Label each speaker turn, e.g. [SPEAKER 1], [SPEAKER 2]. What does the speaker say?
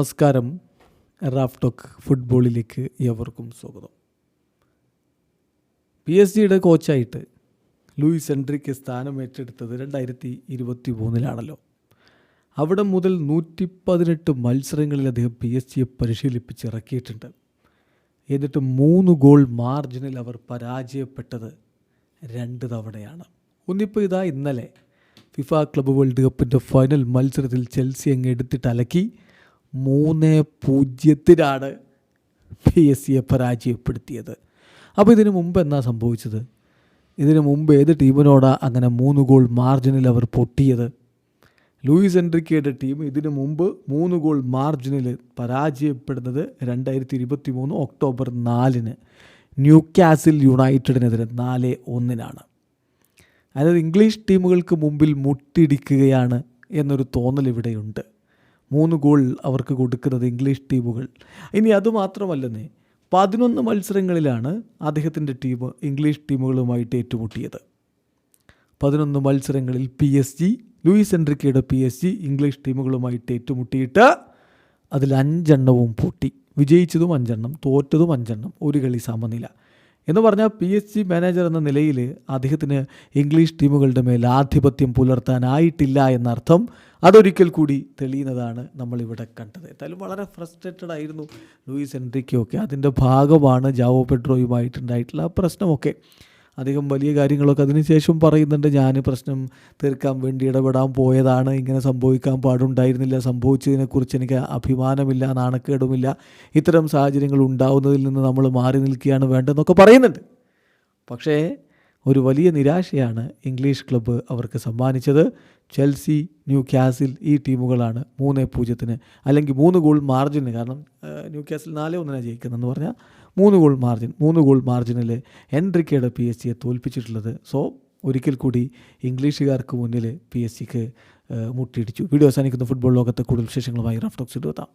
[SPEAKER 1] നമസ്കാരം. Raf talk ഫുട്ബോളിലേക്ക് എവർക്കും സ്വാഗതം. പി എസ് ജിയുടെ കോച്ചായിട്ട് ലൂയിസ് എൻട്രിക്ക് സ്ഥാനം ഏറ്റെടുത്തത് രണ്ടായിരത്തി ഇരുപത്തി മൂന്നിലാണല്ലോ അവിടെ മുതൽ നൂറ്റി പതിനെട്ട് മത്സരങ്ങളിൽ അദ്ദേഹം പി എസ് ജിയെ പരിശീലിപ്പിച്ച് ഇറക്കിയിട്ടുണ്ട് എന്നിട്ട് മൂന്ന് ഗോൾ മാർജിനിൽ അവർ പരാജയപ്പെട്ടത് രണ്ട് തവണയാണ്. ഒന്നിപ്പോൾ ഇതാ ഇന്നലെ ഫിഫ ക്ലബ് വേൾഡ് കപ്പിന്റെ ഫൈനൽ മത്സരത്തിൽ ചെൽസി അങ്ങ് എടുത്തിട്ട് അലക്കി. മൂന്ന് പൂജ്യത്തിനാണ് പി എസ് സിയെ പരാജയപ്പെടുത്തിയത്. അപ്പോൾ ഇതിനു മുമ്പ് എന്നാ സംഭവിച്ചത്? ഇതിനു മുമ്പ് ഏത് ടീമിനോടാണ് അങ്ങനെ മൂന്ന് ഗോൾ മാർജിനിൽ അവർ പൊട്ടിയത്? ലൂയിസ് എൻട്രിക്കയുടെ ടീം ഇതിനു മുമ്പ് മൂന്ന് ഗോൾ മാർജിനിൽ പരാജയപ്പെടുന്നത് രണ്ടായിരത്തി ഇരുപത്തി മൂന്ന് ഒക്ടോബർ നാലിന് ന്യൂ കാസിൽ യുണൈറ്റഡിനെതിരെ നാല് ഒന്നിനാണ്. അതായത് ഇംഗ്ലീഷ് ടീമുകൾക്ക് മുമ്പിൽ മുട്ടിടിക്കുകയാണ് എന്നൊരു തോന്നൽ ഇവിടെയുണ്ട്. മൂന്ന് ഗോൾ അവർക്ക് കൊടുക്കുന്നത് ഇംഗ്ലീഷ് ടീമുകൾ. ഇനി അതുമാത്രമല്ലെന്നേ പതിനൊന്ന് മത്സരങ്ങളിലാണ് അദ്ദേഹത്തിന്റെ ടീം ഇംഗ്ലീഷ് ടീമുകളുമായിട്ട് ഏറ്റുമുട്ടിയത്. പതിനൊന്ന് മത്സരങ്ങളിൽ പി എസ് ജി ലൂയിസ് എൻട്രിക്കയുടെ പി എസ് ജി ഇംഗ്ലീഷ് ടീമുകളുമായിട്ട് ഏറ്റുമുട്ടിയിട്ട് അതിൽ അഞ്ചെണ്ണവും പൂട്ടി. വിജയിച്ചതും അഞ്ചെണ്ണം തോറ്റതും അഞ്ചെണ്ണം ഒരു കളി സമനില. എന്ന് പറഞ്ഞാൽ പി എസ് ജി മാനേജർ എന്ന നിലയിൽ അദ്ദേഹത്തിന് ഇംഗ്ലീഷ് ടീമുകളുടെ മേൽ ആധിപത്യം പുലർത്താനായിട്ടില്ല എന്നർത്ഥം അതൊരിക്കൽ കൂടി തെളിയുന്നതാണ് നമ്മളിവിടെ കണ്ടത്. എന്തായാലും വളരെ ഫ്രസ്ട്രേറ്റഡ് ആയിരുന്നു ലൂയിസ് എൻട്രിക്കൊക്കെ. അതിന്റെ ഭാഗമാണ് ജാവോ പെഡ്രോയുമായിട്ടുണ്ടായിട്ടുള്ള പ്രശ്നമൊക്കെ. അധികം വലിയ കാര്യങ്ങളൊക്കെ അതിനുശേഷം പറയുന്നുണ്ട്. ഞാൻ പ്രശ്നം തീർക്കാൻ വേണ്ടി ഇടപെടാൻ പോയതാണ്. ഇങ്ങനെ സംഭവിക്കാൻ പാടുണ്ടായിരുന്നില്ല. സംഭവിച്ചതിനെക്കുറിച്ച് എനിക്ക് അഭിമാനമില്ല നാണക്കേടുമില്ല. ഇത്തരം സാഹചര്യങ്ങൾ ഉണ്ടാവുന്നതിൽ നിന്ന് നമ്മൾ മാറി നിൽക്കുകയാണ് വേണ്ടതെന്നൊക്കെ പറയുന്നുണ്ട്. പക്ഷേ ഒരു വലിയ നിരാശയാണ് ഇംഗ്ലീഷ് ക്ലബ്ബ് അവർക്ക് സമ്മാനിച്ചത്. ചെൽസി ന്യൂ ക്യാസിൽ ഈ ടീമുകളാണ് മൂന്ന് പൂജ്യത്തിന് അല്ലെങ്കിൽ മൂന്ന് ഗോൾ മാർജിന് കാരണം ന്യൂ ക്യാസിൽ നാല് ഒന്നിനാണ് ജയിക്കുന്നതെന്ന് പറഞ്ഞാൽ മൂന്ന് ഗോൾ മാർജിൻ മൂന്ന് ഗോൾ മാർജിനിൽ എൻട്രിക്കയുടെ പി എസ് സിയെ തോൽപ്പിച്ചിട്ടുള്ളത്. സോ ഒരിക്കൽ കൂടി ഇംഗ്ലീഷുകാർക്ക് മുന്നിൽ പി എസ് സിക്ക് മുട്ടിയിടിച്ചു. വീഡിയോ അവസാനിക്കുന്ന. ഫുട്ബോൾ ലോകത്തെ കൂടുതൽ വിശേഷങ്ങളുമായി റഫ്ടോക്സ് എത്താം